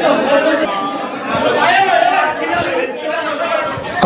Thank you.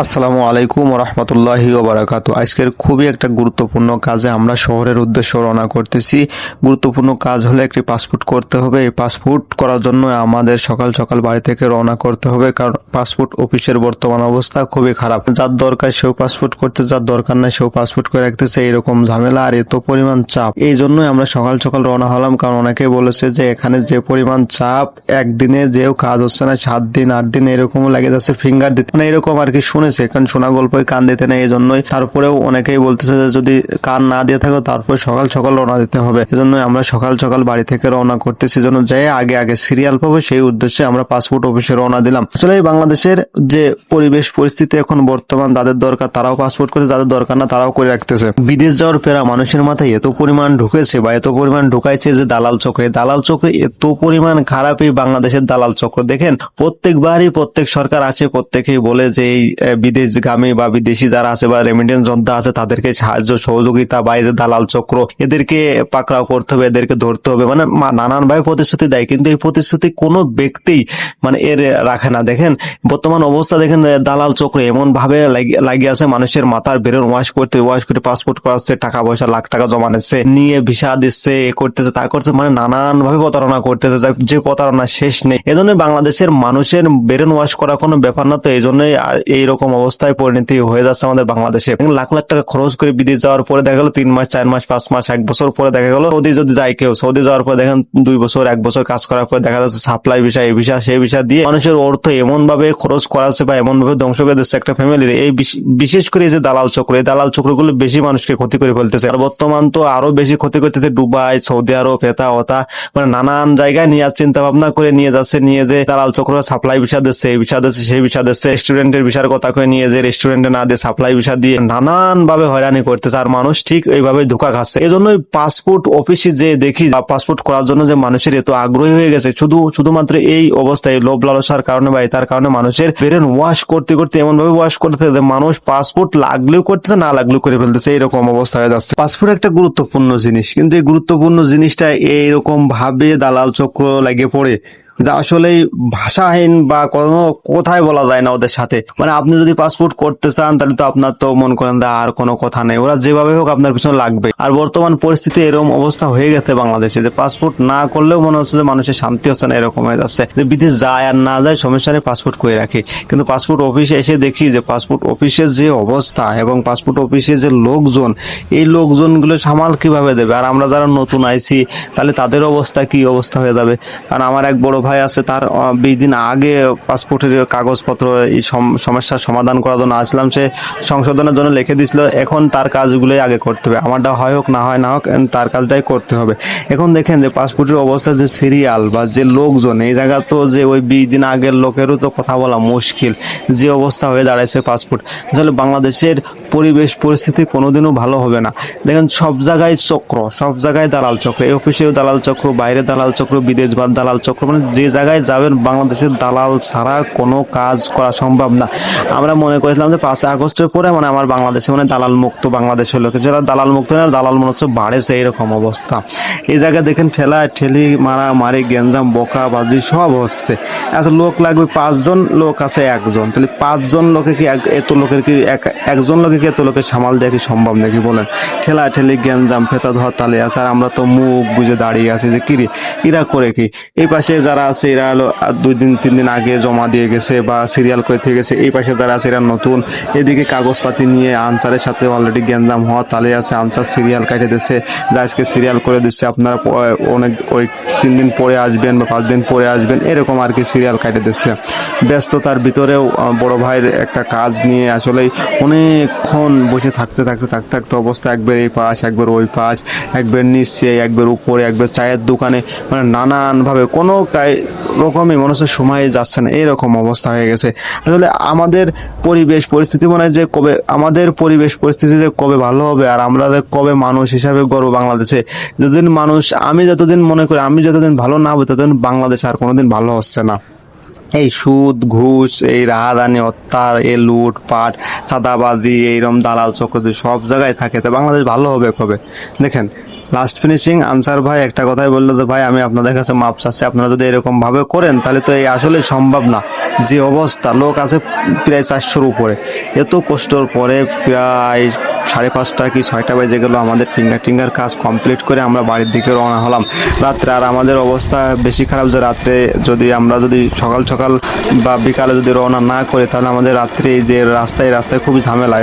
আসসালামু আলাইকুম রহমতুল্লাহি ওবরাকাতু। আজকের খুবই একটা গুরুত্বপূর্ণ কাজে আমরা শহরের উদ্দেশ্যে রওনা করতেছি। গুরুত্বপূর্ণ কাজ হলে একটি পাসপোর্ট করতে হবে। এই পাসপোর্ট করার জন্য আমাদের সকাল সকাল বাড়ি থেকে রওনা করতে হবে কারণ পাসপোর্ট অফিসের বর্তমান অবস্থা খুবই খারাপ। যার দরকার সেও পাসপোর্ট করতে, যার দরকার নাই সেও পাসপোর্ট করে রাখতেছে। এরকম ঝামেলা আর এত পরিমাণ চাপ। এই জন্যই আমরা সকাল সকাল রওনা হলাম কারণ অনেকেই বলেছে যে এখানে যে পরিমাণ চাপ, একদিনে যেও কাজ হচ্ছে না, সাত দিন, আট দিন এরকমও লাগে যাচ্ছে ফিঙ্গার দিতে। মানে এরকম আর কি শুনেছে কারণ শোনা গল্পই কান দিতে নেই এই জন্যই তারপরেও অনেকেই বলতেছে যে, যদি কান না দিয়ে থাকো, তারপর সকাল সকাল রওনা দিতে হবে। এজন্যই আমরা সকাল সকাল বাড়ি থেকে রওনা করতেছি যেন যাই আগে আগে সিরিয়াল পাবো, সেই উদ্দেশ্যে আমরা পাসপোর্ট অফিসে রওনা দিলাম। আসলে বাংলাদেশের যে পরিবেশ পরিস্থিতি এখন বর্তমান, যাদের দরকার তারাও পাসপোর্ট করছে, যাদের দরকার না তারাও করে রাখতেছে। বিদেশ যাওয়ার পেরা মানুষের মাথায় এত পরিমাণ ঢুকেছে বা এত পরিমাণ ঢুকাইছে যে দালাল চক্র। দালাল চক্র এত পরিমাণ খারাপ এই বাংলাদেশের দালাল চক্র। দেখেন, প্রত্যেকবারই প্রত্যেক সরকার আছে প্রত্যেকেই বলে যে এই বিদেশগামী বা বিদেশি যারা আছে বা রেমিটেন্স যোদ্ধা আছে, তাদেরকে সাহায্য, সহযোগিতা বা যে দালাল চক্র, এদেরকে পাকড়াও করতে হবে, এদেরকে ধরতে হবে। মানে নানানভাবে প্রতিশ্রুতি দেয়, কিন্তু এই প্রতিশ্রুতি কোনো ব্যক্তি মানে এর রাখে না। দেখেন, বর্তমান অবস্থা দেখেন দালাল চক্র এমন ভাবে লাগিয়ে আছে, মানুষের মাথার বেরোন ওয়াশ করতে, ওয়াশ করে পাসপোর্ট করাচ্ছে, টাকা পয়সা লাখ টাকা জমা নিচ্ছে, নিয়ে ভিসা দিচ্ছে, এ করতেছে, তা করতেছে মানে নানান ভাবে প্রতারণা করতেছে, যে প্রতারণা শেষ নেই। এজন্য বাংলাদেশের মানুষের বেরোন ওয়াশ করা কোনো ব্যাপার না, তো এই জন্যই আ- এইরকম অবস্থায় পরিণতি হয়ে যাচ্ছে আমাদের বাংলাদেশে। লাখ লাখ টাকা খরচ করে বিদেশ যাওয়ার পরে দেখা গেলো তিন মাস, চার মাস, পাঁচ মাস, এক বছর পরে দেখা গেলো সৌদি যদি যায় কেউ, সৌদি যাওয়ার পরে দেখেন দুই বছর, এক বছর কাজ করার পরে দেখা যাচ্ছে সাপ্লাই ভিসা এই ভিসা সেই ভিসা দিয়ে মানুষের অর্থ এমন ভাবে খরচ করাচ্ছে বা এমন ভাবে ধ্বংস করে দিচ্ছে একটা ফ্যামিলির এই বিশেষ করে যে দালাল চক্র, এই দালাল চক্রগুলো বেশি মানুষকে ক্ষতি করে ফেলতেছে। আর বর্তমান তো আরও বেশি ক্ষতি করতেছে দুবাই, সৌদি আরব হেতা হতা মানে নানান জায়গায় নিয়ে চিন্তা ভাবনা করে নিয়ে যাচ্ছে, নিয়ে যে দালাল চক্র সাপ্লাই ভিসা দিচ্ছে, এই ভিসা দিচ্ছে, সেই ভিসা দিচ্ছে রেস্টুরেন্টের ভিসার কথা করে নিয়ে যে রেস্টুরেন্টে না দিয়ে সাপ্লাই ভিসা দিয়ে নানান ভাবে হয়রানি করতেছে। আর মানুষ ঠিক এইভাবে ধোকা খাচ্ছে। এই জন্যই পাসপোর্ট অফিসে যে দেখি পাসপোর্ট করার জন্য যে মানুষের এত আগ্রহী হয়ে গেছে, শুধু, শুধুমাত্র এই অবস্থায় লোভ লালসার কারণে বা তার কারণে মানুষের বেরেন ওয়াশ করতে করতে এমন ভাবে ওয়াশ করতেছে যে মানুষ পাসপোর্ট লাগলেও করতেছে, না লাগলেও করে ফেলতেছে। এইরকম অবস্থা হয়ে যাচ্ছে। পাসপোর্ট একটা গুরুত্বপূর্ণ জিনিস, কিন্তু এই গুরুত্বপূর্ণ জিনিসটা এইরকম ভাবে দালাল চক্র লাগে পড়ে। যা আসলেই ভাষাহীন বা কোনো কোথায় বলা যায় না ওদের সাথে। মানে আপনি যদি পাসপোর্ট করতে চান, তাহলে তো আপনার তো মন করেন আর কোনো কথা নেই। ওরা যেভাবে হোক আপনার পিছনে লাগবে। আর বর্তমান পরিস্থিতি এরকম অবস্থা হয়ে গেছে বাংলাদেশে যে পাসপোর্ট না করলেও মনে হচ্ছে যে মানুষের শান্তি হচ্ছে না, এরকম হয়ে যাচ্ছে। যে বিদেশ যায় আর না যায়, সমস্যা পাসপোর্ট করে রাখি। কিন্তু পাসপোর্ট অফিসে এসে দেখি যে পাসপোর্ট অফিসের যে অবস্থা এবং পাসপোর্ট অফিসে যে লোকজন, এই লোকজনগুলো সামাল কীভাবে দেবে? আর আমরা যারা নতুন আইছি, তাহলে তাদের অবস্থা কি অবস্থা হয়ে যাবে? কারণ আমার এক বড় ভাই আছে, তার বিশ দিন আগে পাসপোর্টের কাগজপত্র এই সম- সমস্যার সমাধান করার জন্য আসলাম। সে সংশোধনের জন্য লিখে দিছিল, এখন তার কাজগুলোই আগে করতে হবে। আমারটা হয় হোক, না হয় না হোক তার কাজটাই করতে হবে। এখন দেখেন যে পাসপোর্টের অবস্থা যে সিরিয়াল বা যে লোকজন, এই জায়গা তো যে ওই বিশ দিন আগের লোকেরও তো কথা বলা মুশকিল। যে অবস্থা হয়ে দাঁড়াইছে পাসপোর্ট। আসলে বাংলাদেশের পরিবেশ পরিস্থিতি কোনোদিনও ভালো হবে না। দেখেন সব জায়গায় চক্র, সব জায়গায় দালাল চক্র, এই অফিসেও দালাল চক্র বাইরে দালাল চক্র, বিদেশ বা দালাল চক্র মানে যে জায়গায় যাবেন বাংলাদেশের দালাল ছাড়া কোনো কাজ করা সম্ভব না। আমরা মনে করেছিলাম যে পাঁচই আগস্টের পরে মানে আমার বাংলাদেশে মানে দালাল মুক্ত বাংলাদেশ হলো। কিন্তু দালাল মুক্ত না, দালাল মনে হচ্ছে বাড়েছে এরকম অবস্থা। এই জায়গায় দেখেন ঠেলা, ঠেলি, মারা, মারি গেঞ্জাম বোকা, বাজি, সব হচ্ছে। এত লোক লাগবে, পাঁচজন লোক আছে একজন। তাহলে পাঁচজন লোকে কি এত লোকের কি এক- একজন লোকে কি এত লোকের সামাল দেওয়া কি সম্ভব নাকি বলেন ঠেলা ঠেলি গেঞ্জাম ফেতা ধর তালে আছে, আর আমরা তো মুখ বুঝে দাঁড়িয়ে আছি যে কিরে এরা করে কি? এই পাশে যারা আছে, এরা হলো দুই দিন, তিন দিন আগে জমা দিয়ে গেছে বা সিরিয়াল করে থেকে গেছে, এই পাশে যারা আছে, এরা নতুন। এদিকে কাগজপাতি নিয়ে আনসারের সাথে অলরেডি গেঞ্জাম হওয়া, তালে আছে, আনসার সিরিয়াল কাটে দিচ্ছে, যা আজকে সিরিয়াল করে দিচ্ছে, আপনারা অনেক, ওই তিন দিন পরে আসবেন বা পাঁচ দিন পরে আসবেন, এরকম আর কি সিরিয়াল কাটে দিচ্ছে। ব্যস্ততার ভিতরেও বড় ভাইয়ের একটা কাজ নিয়ে আসলেই অনেকক্ষণ বসে থাকতে থাকতে থাকতে থাকতে অবস্থা একবার এই পাশ, একবার ওই পাশ, একবার নিচে, একবার উপরে, একবার চায়ের দোকানে মানে নানানভাবে কোনো রকমই মনে হচ্ছে সময় যাচ্ছে না। এরকম অবস্থা হয়ে গেছে। আসলে আমাদের পরিবেশ পরিস্থিতি মনে হয় যে কবে, আমাদের পরিবেশ পরিস্থিতি যে কবে ভালো হবে আর আমরা কবে মানুষ হিসাবে গর্ব বাংলাদেশে, যতদিন মানুষ, আমি যতদিন মনে করি, আমি যতদিন ভালো না হবে, ততদিন বাংলাদেশ আর কোনোদিন ভালো হচ্ছে না। এই সুদ, ঘুষ, এই রাহাদানি হত্যা এই লুট, পাট চাঁদাবাদি এইরকম দালাল চক্রদি সব জায়গায় থাকে। তো বাংলাদেশ ভালো হবে কবে? দেখেন লাস্ট ফিনিশিং আনসার ভাই একটা কথাই বলল তো ভাই, আমি আপনাদের কাছে মাপ চাচ্ছি। আপনারা যদি এরকম ভাবে করেন, তাহলে তো এই আসলে সম্ভব না। যে অবস্থা, লোক আছে প্রায় চারশোর উপরে। এত কষ্টর পরে প্রায় সাড়ে পাঁচটা কি ছয়টা বেজে গেলো, আমাদের ফিঙ্গার টিঙ্গার কাজ কমপ্লিট করে আমরা বাড়ির দিকে রওনা হলাম। রাত্রে আর আমাদের অবস্থা বেশি খারাপ যে রাত্রে যদি আমরা যদি সকাল সকাল বা বিকালে যদি রওনা না করি, তাহলে আমাদের রাত্রে যে রাস্তায় রাস্তায় খুবই ঝামেলা।